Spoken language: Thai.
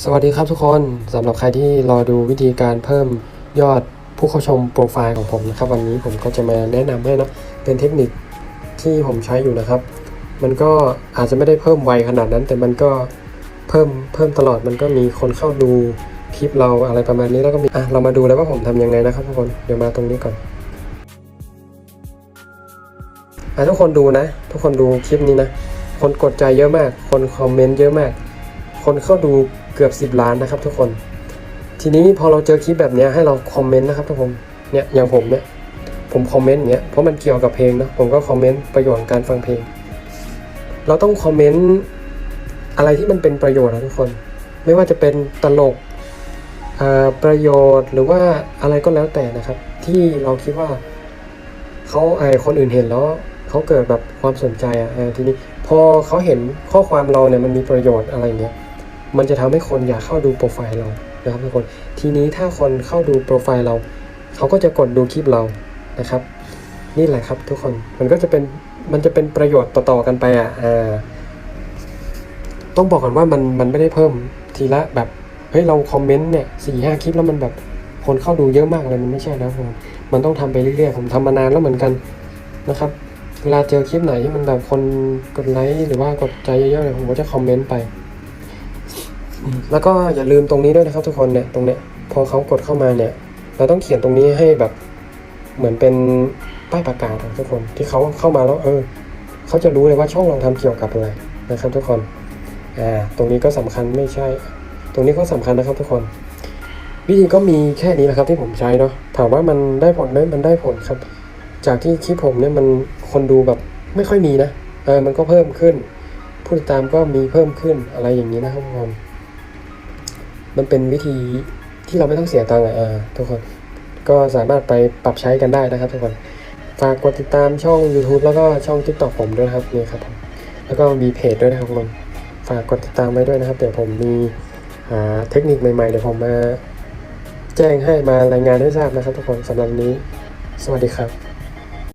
สวัสดีครับทุกคนสำหรับใครที่รอดูวิธีการเพิ่มยอดผู้เข้าชมโปรไฟล์ของผมนะครับ วันนี้ผมก็จะมาแนะนำให้นะเป็นเทคนิคที่ผมใช้อยู่นะครับ มันก็อาจจะไม่ได้เพิ่มไวขนาดนั้น แต่มันก็เพิ่มเพิ่มตลอดมันก็มีคนเข้าดูคลิปเราอะไรประมาณนี้แล้วก็มีอะเรามาดูแล้วว่าผมทำยังไงนะครับทุกคนเดี๋ยวมาตรงนี้ก่อนอะทุกคนดูนะ ทุกคนดูคลิปนี้นะ คนกดใจเยอะมาก คนคอมเมนต์เยอะมาก คนเข้าดู เกือบ 10 ล้านนะครับทุกคน ทีนี้พอเราเจอคลิปแบบเนี้ยให้เราคอมเมนต์นะครับทุกคนเนี่ยอย่างผมเนี่ยผมคอมเมนต์เงี้ยเพราะมันเกี่ยวกับเพลงนะผมก็คอมเมนต์ประโยชน์การฟังเพลง เราต้องคอมเมนต์อะไรที่มันเป็นประโยชน์นะทุกคน ไม่ว่าจะเป็นตลกอ่าประโยชน์หรือว่าอะไรก็แล้วแต่นะครับ ที่เราคิดว่าเขาไอคนอื่นเห็นแล้วเขาเกิดแบบความสนใจอะทีนี้พอเขาเห็นข้อความเราเนี่ยมันมีประโยชน์อะไรเงี้ย มันจะทำให้คนอยากเข้าดูโปรไฟล์เรานะครับทุกคนทีนี้ถ้าคนเข้าดูโปรไฟล์เรา เขาก็จะกดดูคลิปเรานะครับ นี่แหละครับทุกคนมันก็จะเป็นมันจะเป็นประโยชน์ต่อๆกันไปอะต้องบอกก่อนว่ามันมันไม่ได้เพิ่มทีละแบบเฮ้ยเราคอมเมนต์เนี่ยสี่ห้าคลิปแล้วมันแบบคนเข้าดูเยอะมากเลยมันไม่ใช่นะทุกคนมันต้องทำไปเรื่อยๆผมทำมานานแล้วเหมือนกันนะครับ เวลาเจอคลิปไหนที่มันแบบคนกดไลค์หรือว่ากดใจเยอะๆเนี่ยผมก็จะคอมเมนต์ไป แล้วก็อย่าลืมตรงนี้ด้วยนะครับทุกคนเนี่ยตรงเนี้ยพอเขากดเข้ามาเนี่ย เราต้องเขียนตรงนี้ให้แบบเหมือนเป็นป้ายประกาศของทุกคนที่เขาเข้ามาแล้วเออเขาจะรู้เลยว่าช่องเราทำเกี่ยวกับอะไรนะครับ ทุกคนอ่าตรงนี้ก็สำคัญไม่ใช่ ตรงนี้ก็สำคัญนะครับ ทุกคน วิธีก็มีแค่นี้แหละครับที่ผมใช้เนาะถามว่ามันได้ผลไหมมันได้ผลครับ จากที่คลิปผมเนี่ยมันคนดูแบบไม่ค่อยมีนะเออมันก็เพิ่มขึ้นผู้ติดตามก็มีเพิ่มขึ้นอะไรอย่างนี้นะครับทุกคน มันเป็นวิธีที่เราไม่ต้องเสียตังค์อะอ่าทุกคนก็สามารถไปปรับใช้กันได้นะครับทุกคนฝากกดติดตามช่อง YouTube แล้วก็ช่อง TikTok ผมด้วยนะครับนี่ครับผมแล้วก็มีเพจด้วยนะครับทุกคนฝากกดติดตามไว้ด้วยนะครับ เดี๋ยวผมมีอ่าเทคนิคใหม่ๆเดี๋ยวผมมาแจ้งให้มารายงานให้ทราบนะครับทุกคนสำหรับนี้ สวัสดีครับ